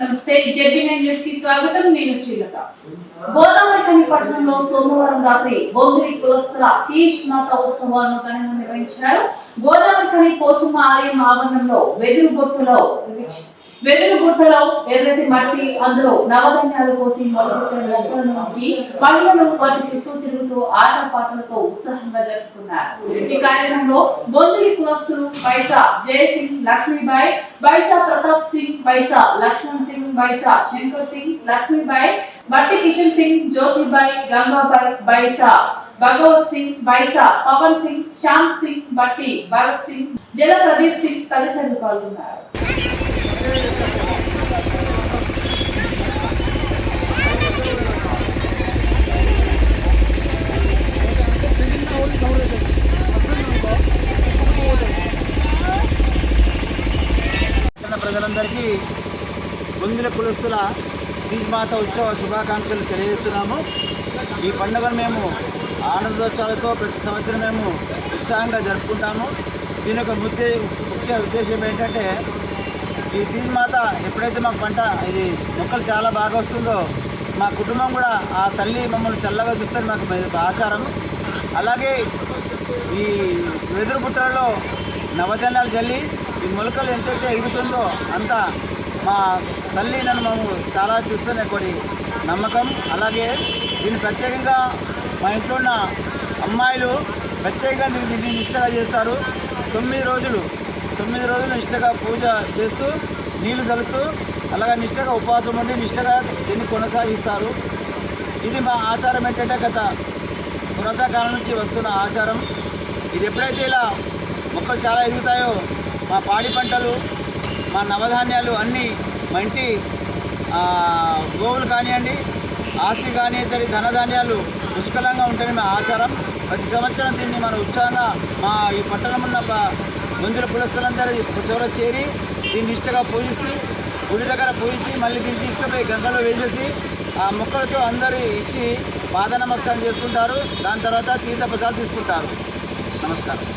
నమస్తే. ZP nine న్యూస్కి స్వాగతం. నేను శ్రీలత. గోదావరి పట్టణంలో సోమవారం రాత్రి బొందిరి కులస్తుల తీష్ మాత ఉత్సవాలను ఘనంగా నిర్వహించారు. గోదావరి పోచమ్మ ఆలయం ఆవరణంలో వెదురు బొట్టులో వెదురు బుట్టలో ఎర్రటి మట్టి అందులో నవధాన్యాలు పోసి మొదలుపెట్టిన మొక్కలను నుంచి మహిళలు వాటి చుట్టూ తిరుగుతూ ఆటపాటలతో ఉత్సాహంగా జరుపుకున్నారు. ఈ కార్యక్రమంలో బొందిరి కులస్తులు బైసా జయసింగ్ లక్ష్మీబాయి బైసా ప్రతాప్ సింగ్ బైసా లక్ష్మణ్ సింగ్ బైసా శంకర్ సింగ్ లక్ష్మీబాయి బట్టి కిషన్ సింగ్ జ్యోతిబాయి గంగాబాయి బైసా భగవత్ సింగ్ బైసా పవన్ సింగ్ శ్యామ్ సింగ్ బట్టి భరత్ సింగ్ జల ప్రదీప్ సింగ్ తదితరులు పాల్గొన్నారు. ప్రజలందరికీ ముందుల కులస్తుల మాత ఉత్సవ శుభాకాంక్షలు తెలియజేస్తున్నాము. ఈ పండుగను మేము ఆనందోత్సవాలతో ప్రతి సంవత్సరం మేము ఉత్సాహంగా జరుపుకుంటాము. దీని యొక్క ముఖ్య ముఖ్య ఉద్దేశం ఏంటంటే ఈ తీజ్మాత ఎప్పుడైతే మాకు పంట ఇది మొక్కలు చాలా బాగా వస్తుందో మా కుటుంబం కూడా ఆ తల్లి మమ్మల్ని చల్లగా చూస్తుంది మాకు ఒక ఆచారం. అలాగే ఈ వెదురు పుట్టలలో నవధాన్యాలు చల్లి ఈ మొలకలు ఎంతైతే ఎగుతుందో అంత మా తల్లి నన్ను మేము చాలా చూస్తున్న ఒకటి నమ్మకం. అలాగే దీన్ని ప్రత్యేకంగా మా ఇంట్లో ఉన్న అమ్మాయిలు ప్రత్యేకంగా దీన్ని దీన్ని నిష్టగా చేస్తారు. తొమ్మిది రోజులు తొమ్మిది రోజులు నిష్టగా పూజ చేస్తూ నీళ్ళు కలుస్తూ అలాగే నిష్టగా ఉపవాసం ఉండి నిష్టగా దీన్ని కొనసాగిస్తారు. ఇది మా ఆచారం ఏంటంటే గత పురాతకాలం నుంచి వస్తున్న ఆచారం. ఇది ఎప్పుడైతే ఇలా మొక్కలు చాలా ఎదుగుతాయో మా పాడి పంటలు మా నవధాన్యాలు అన్నీ మా ఇంటి గోవులు కానివ్వండి ఆస్తి కానీ తరి ధనధాన్యాలు పుష్కలంగా ఉంటాయని మా ఆచారం. ప్రతి సంవత్సరం దీన్ని మన ఉత్సాహంగా మా ఈ పట్టణం ఉన్న మందుల పులస్తులందరూ చివర చేరి దీన్ని ఇష్టగా పూజిస్తూ గుడి దగ్గర పూజించి మళ్ళీ దీన్ని తీసుకుపోయి గంగలో వేసేసి ఆ మొక్కలతో అందరూ ఇచ్చి పాద నమస్కారం చేసుకుంటారు. దాని తర్వాత తీర్థ ప్రసాదం తీసుకుంటారు. నమస్కారం.